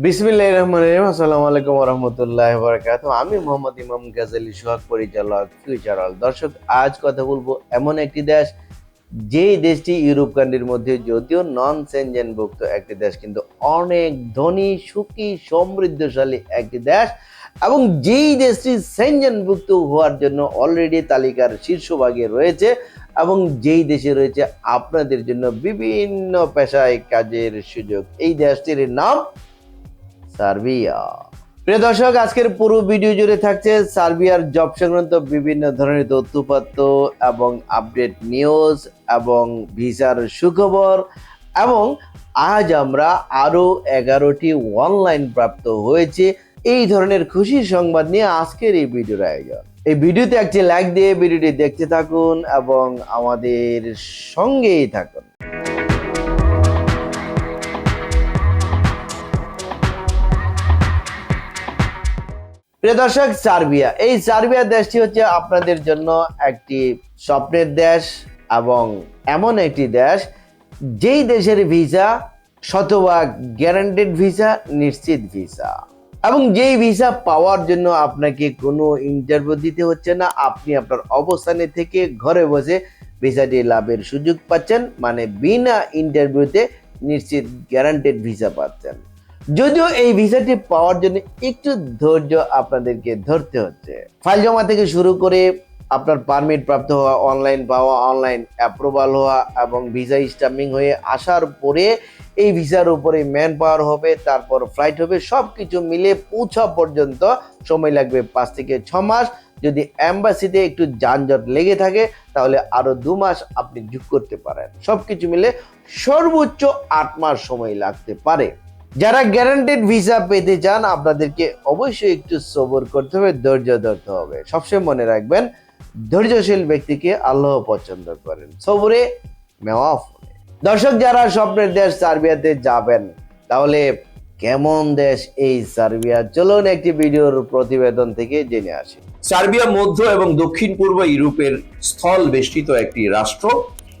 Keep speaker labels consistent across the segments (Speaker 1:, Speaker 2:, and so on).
Speaker 1: বিসমিল্লাহ রহমান রহিম। আসসালামু আলাইকুম রহমতুল্লাহ বরকাত আমি মোহাম্মদ ইমাম গাজালি, সোহাগ পরিচালক ফিউচারাল দর্শক, আজ কথা বলব এমন একটি দেশ, যেই দেশটি ইউরোপ কান্ট্রির মধ্যে যদিও নন সেনজেনভুক্ত একটি দেশ, কিন্তু অনেক ধনী, সুখী, সমৃদ্ধশালী একটি দেশ, এবং যেই দেশটি সেনজেনভুক্ত হওয়ার জন্য অলরেডি তালিকার শীর্ষভাগে রয়েছে, এবং যেই দেশে রয়েছে আপনাদের জন্য বিভিন্ন পেশায় কাজের সুযোগ। এই দেশটির নাম সার্বিয়া। প্রিয় দর্শক, আজকের পুরো ভিডিও জুড়ে থাকছে সার্বিয়ার জব সংক্রান্ত বিভিন্ন ধরনের তথ্যপাত্র এবং আপডেট নিউজ এবং ভিসার সুখবর এবং আজ আমরা আরও এগারোটি অনলাইন প্রাপ্ত হয়েছে। এই ধরনের খুশির সংবাদ নিয়ে আজকের এই ভিডিওর আয়োজন। এই ভিডিওতে একটি লাইক দিয়ে ভিডিওটি দেখতে থাকুন এবং আমাদের সঙ্গেই থাকুন। প্রিয় দর্শক, সার্বিয়া। এই সার্বিয়া দেশটি হচ্ছে আপনাদের জন্য একটি স্বপ্নের দেশ এবং এমন একটি দেশ যেই দেশের ভিসা, শতভাগ গ্যারান্টেড ভিসা, নিশ্চিত ভিসা। এবং যেই ভিসা পাওয়ার জন্য আপনাকে কোনো ইন্টারভিউ দিতে হচ্ছে না, আপনি আপনার অবস্থানে থেকে ঘরে বসে ভিসাটি লাভের সুযোগ পাচ্ছেন মানে বিনা ইন্টারভিউতে নিশ্চিত গ্যারান্টেড ভিসা পাচ্ছেন। যদিও এই ভিসাটি পাওয়ার জন্য একটু ধৈর্য আপনাদেরকে ধরতে হচ্ছে। ফাইল জমা থেকে শুরু করে আপনার পারমিট প্রাপ্ত হওয়া অনলাইন পাওয়া অনলাইন অ্যাপ্রুভাল হওয়া এবং ভিসা স্টাম্পিং হয়ে আসার পরে এই ভিসার উপরে ম্যান পাওয়ার হবে, তারপর ফ্লাইট হবে সব কিছু মিলে পৌঁছা পর্যন্ত সময় লাগবে পাঁচ থেকে ছ মাস। যদি অ্যাম্বাসিতে একটু যানজট লেগে থাকে, তাহলে আরও দু মাস আপনি যোগ করতে পারেন। সব কিছু মিলে সর্বোচ্চ আট মাস সময় লাগতে পারে। যারা গ্যারান্টেড ভিসা পেতে চান, আপনাদেরকে অবশ্যই একটু সবর করতে হবে, ধৈর্য ধরতে হবে। সবসময় মনে রাখবেন, ধৈর্যশীল ব্যক্তিকে আল্লাহ পছন্দ করেন। সবরে মেওয়া দর্শক, যারা স্বপ্নের দেশ সার্বিয়াতে যাবেন, তাহলে কেমন দেশ এই সার্বিয়া? চলুন একটি ভিডিওর প্রতিবেদন থেকে জেনে আসি।
Speaker 2: সার্বিয়া মধ্য এবং দক্ষিণ পূর্ব ইউরোপের স্থল বেষ্টিত একটি রাষ্ট্র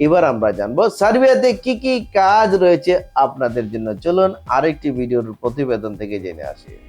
Speaker 1: এবার আমরা জানব সার্বিয়াতে কি কি কাজ রয়েছে আপনাদের জন্য। চলুন আরেকটি ভিডিওর প্রতিবেদন থেকে জেনে আসি।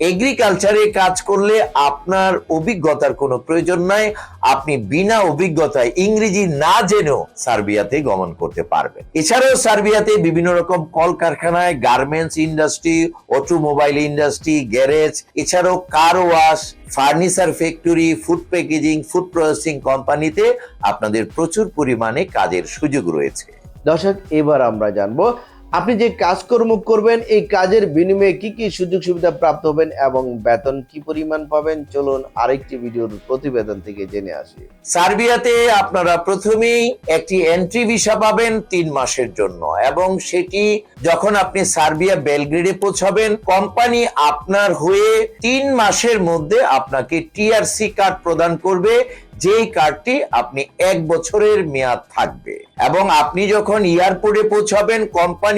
Speaker 2: এগ্রিকালচারে কাজ করলে আপনার অভিজ্ঞতার কোনো প্রয়োজন নাই। আপনি বিনা অভিজ্ঞতায় ইংরেজি না জেনেও সার্বিয়াতে গমন করতে পারবেন। এছাড়াও সার্বিয়াতে বিভিন্ন রকম কলকারখানায় garments industry automobile industry garage এছাড়াও car wash furniture factory food packaging food processing কোম্পানিতে আপনাদের প্রচুর পরিমাণে কাজের সুযোগ রয়েছে।
Speaker 1: দর্শক, এবার আমরা জানব আপনি যে কাজকর্ম করবেন, এই কাজের বিনিময়ে কি কি সুযোগ সুবিধা প্রাপ্ত হবেন এবং বেতন কি পরিমাণ পাবেন? চলুন আরেকটি ভিডিওর প্রতিবেদন থেকে জেনে আসি।
Speaker 2: সার্বিয়াতে আপনারা প্রথমেই একটি এন্ট্রি ভিসা পাবেন তিন মাসের জন্য এবং সেটি যখন আপনি সার্বিয়া বেলগ্রেডে পৌঁছাবেন, কোম্পানি আপনার হয়ে তিন মাসের মধ্যে আপনাকে টিআরসি কার্ড প্রদান করবে, যেই কার্ডটি আপনি এক বছরের মেয়াদ থাকবে। এবং আপনি যখন এয়ারপোর্টে পৌঁছাবেন, কোম্পানি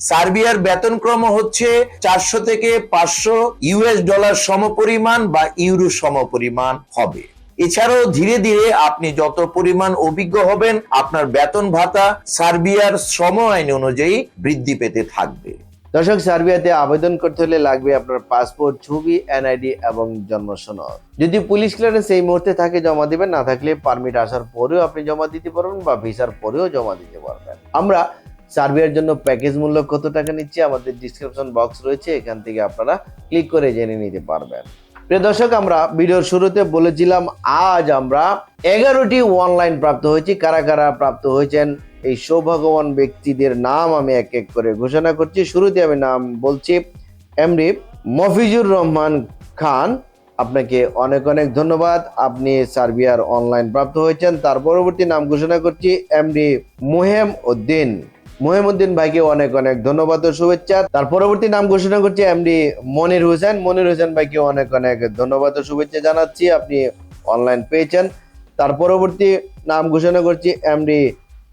Speaker 2: সার্বিয়ার বেতনক্রম হচ্ছে চারশো থেকে পাঁচশো ইউএস ডলার সমপরিমাণ বা ইউরো সমপরিমাণ হবে। এছাড়াও ধীরে ধীরে আপনি যত পরিমাণ অভিজ্ঞ হবেন, আপনার বেতন ভাতা সার্বিয়ার শ্রম আইন অনুযায়ী বৃদ্ধি পেতে থাকবে।
Speaker 1: দর্শক, সার্বিয়াতে আবেদন করতে হলে লাগবে আপনার পাসপোর্ট, ছবি, এনআইডি এবং জন্ম সনদ। যদি পুলিশ ক্লিয়ারেন্স এই মুহূর্তে থাকে, জমা দিবেন, না থাকলে পারমিট আসার পরেও আপনি জমা দিতে পারবেন বা ভিসার পরেও জমা দিতে পারবেন। আমরা সার্বিয়ার জন্য প্যাকেজ মূল্য কত টাকা নিচ্ছে আমাদের ডিসক্রিপশন বক্স রয়েছে, এখান থেকে আপনারা ক্লিক করে জেনে নিতে পারবেন। প্রিয় দর্শক, আমরা ভিডিওর শুরুতে বলেছিলাম, আজ আমরা এগারোটি অনলাইন প্রাপ্ত হয়েছি। কারা কারা প্রাপ্ত হয়েছেন? এই সৌভাগ্যবান ব্যক্তিদের নাম আমি এক এক করে ঘোষণা করছি। শুরুতে আমি নাম বলছি এমডি মফিজুর রহমান খান। আপনাকে অনেক অনেক ধন্যবাদ। আপনি সার্বিয়ার অনলাইন প্রাপ্ত হয়েছেন। তার পরবর্তী নাম ঘোষণা করছি এমডি মুহেম উদ্দিন। মুহেম উদ্দিন ভাইকে অনেক অনেক ধন্যবাদ ও শুভেচ্ছা। তার পরবর্তী নাম ঘোষণা করছি এমডি মনির হোসেন। মনির হোসেন ভাইকে অনেক অনেক ধন্যবাদ ও শুভেচ্ছা জানাচ্ছি, আপনি অনলাইন পেয়েছেন। তার পরবর্তী নাম ঘোষণা করছি এমডি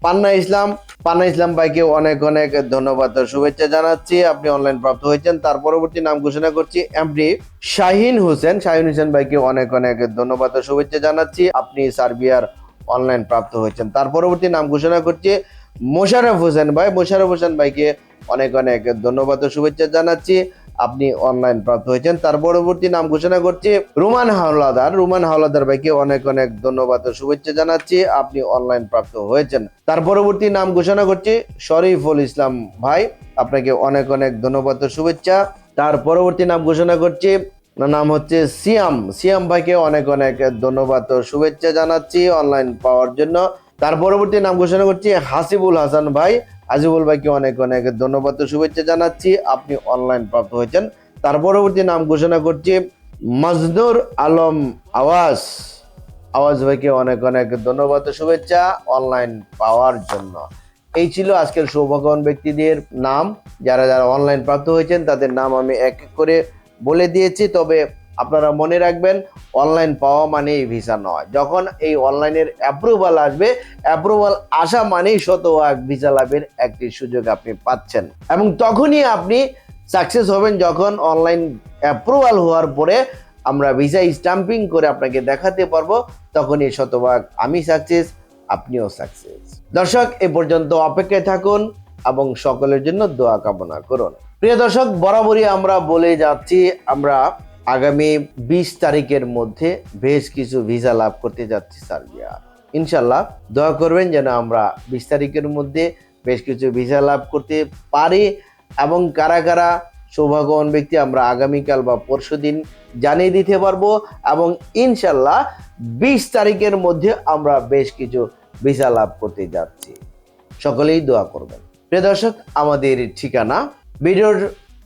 Speaker 1: পান্না ইসলাম। পান্না ইসলাম ভাইকে অনেক অনেক ধন্যবাদ ও শুভেচ্ছা জানাচ্ছি, আপনি অনলাইন প্রাপ্ত হয়েছেন। তার পরবর্তী নাম ঘোষণা করছি এমডি শাহিন হোসেন। শাহিন হোসেন ভাইকে অনেক অনেক ধন্যবাদ ও শুভেচ্ছা জানাচ্ছি, আপনি সার্বিয়ার অনলাইন প্রাপ্ত হয়েছেন। তার পরবর্তী নাম ঘোষণা করছি মোশারফ হোসেন ভাই মোশারফ হোসেন ভাইকে অনেক অনেক ধন্যবাদ ও শুভেচ্ছা জানাচ্ছি। আপনি অনলাইন প্রাপ্ত হয়েছেন। তার পরবর্তী নাম ঘোষণা করছি, রুমান হাওলাদার। রুমান হাওলাদার ভাইকে অনেক অনেক ধন্যবাদ ও শুভেচ্ছা জানাচ্ছি। আপনি অনলাইন প্রাপ্ত হয়েছেন। তার পরবর্তী নাম ঘোষণা করছি, শরীফুল ইসলাম ভাই। আপনাকে অনেক অনেক ধন্যবাদ ও শুভেচ্ছা। তার পরবর্তী নাম ঘোষণা করছি নাম হচ্ছে সিয়াম। সিয়াম ভাইকে অনেক অনেক ধন্যবাদ ও শুভেচ্ছা জানাচ্ছি অনলাইন পাওয়ার জন্য। তার পরবর্তী নাম ঘোষণা করছি হাসিবুল হাসান ভাই। হাসিবুল ভাইকে অনেক অনেক ধন্যবাদ শুভেচ্ছা জানাচ্ছি। আপনি অনলাইন প্রাপ্ত হয়েছেন। তার পরবর্তী নাম ঘোষণা করছি মজনুর আলম আওয়াজ। আওয়াজ ভাইকে অনেক অনেক ধন্যবাদ শুভেচ্ছা অনলাইন পাওয়ার জন্য। এই ছিল আজকের সৌভাগ্যবান ব্যক্তিদের নাম। যারা যারা অনলাইন প্রাপ্ত হয়েছেন, তাদের নাম আমি এক এক করে বলে দিয়েছি। তবে আপনারা মনে রাখবেন অনলাইন পাওয়া মানেই ভিসা নয়। যখন এই অনলাইনের অ্যাপ্রুভাল আসবে অ্যাপ্রুভাল আসা মানেই শতভাগ ভিসা লাভের একটি সুযোগ আপনি পাচ্ছেন। এবং তখনই আপনি সাকসেস হবেন যখন অনলাইন অ্যাপ্রুভাল হওয়ার পরে আমরা ভিসা স্টাম্পিং করে আপনাকে দেখাতে পারব, তখনই শতভাগ আমি সাকসেস আপনিও সাকসেস দর্শক, এ পর্যন্ত অপেক্ষায় থাকুন এবং সকলের জন্য দোয়া কামনা করুন। প্রিয় দর্শক, বরাবরই আমরা বলে যাচ্ছি, আমরা আগামী বিশ তারিখের মধ্যে বেশ কিছু ভিসা লাভ করতে যাচ্ছি সার্বিয়া। ইনশাল্লাহ দয়া করবেন যেন আমরা বিশ তারিখের মধ্যে বেশ কিছু ভিসা লাভ করতে পারি এবং কারা কারা সৌভাগ্যবান ব্যক্তি আমরা আগামীকাল বা পরশুদিন জানিয়ে দিতে পারব এবং ইনশাল্লাহ বিশ তারিখের মধ্যে আমরা বেশ কিছু ভিসা লাভ করতে যাচ্ছি। সকলেই দোয়া করবেন। প্রিয় দর্শক, আমাদের ঠিকানা, ভিডিওর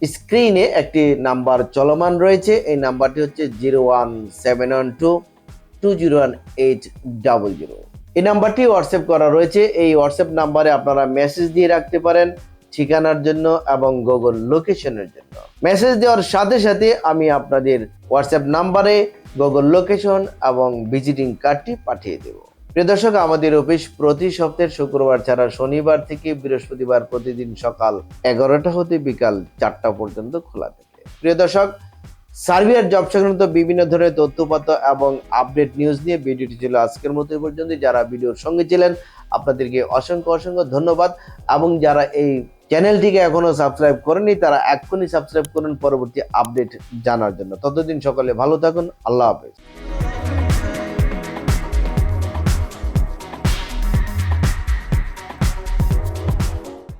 Speaker 1: স্ক্রিনে একটি নাম্বার চলমান রয়েছে। এই নাম্বারটি হচ্ছে zero one seven one two two zero one eight double zero. এই নাম্বারটি হোয়াটসঅ্যাপ করা রয়েছে। এই হোয়াটসঅ্যাপ নাম্বারে আপনারা মেসেজ দিয়ে রাখতে পারেন ঠিকানার জন্য এবং গুগল লোকেশনের জন্য। মেসেজ দেওয়ার সাথে সাথে আমি আপনাদের হোয়াটসঅ্যাপ নাম্বারে গুগল লোকেশন এবং ভিজিটিং কার্ডটি পাঠিয়ে দেব। প্রিয় দর্শক, আমাদের অফিস প্রতি সপ্তাহের শুক্রবার ছাড়া শনিবার থেকে বৃহস্পতিবার প্রতিদিন সকাল এগারোটা হতে বিকাল চারটা পর্যন্ত খোলা থাকে। প্রিয় দর্শক, সার্বিয়ার জব সংক্রান্ত বিভিন্ন ধরনের তথ্যপত্র এবং আপডেট নিউজ নিয়ে ভিডিওটি ছিল আজকের মতো পর্যন্ত যারা ভিডিওর সঙ্গে ছিলেন, আপনাদেরকে অসংখ্য অসংখ্য ধন্যবাদ এবং যারা এই চ্যানেলটিকে এখনও সাবস্ক্রাইব করেনি তারা এক্ষুনি সাবস্ক্রাইব করুন, পরবর্তী আপডেট জানার জন্য। ততদিন সকলে ভালো থাকুন, আল্লাহ হাফেজ।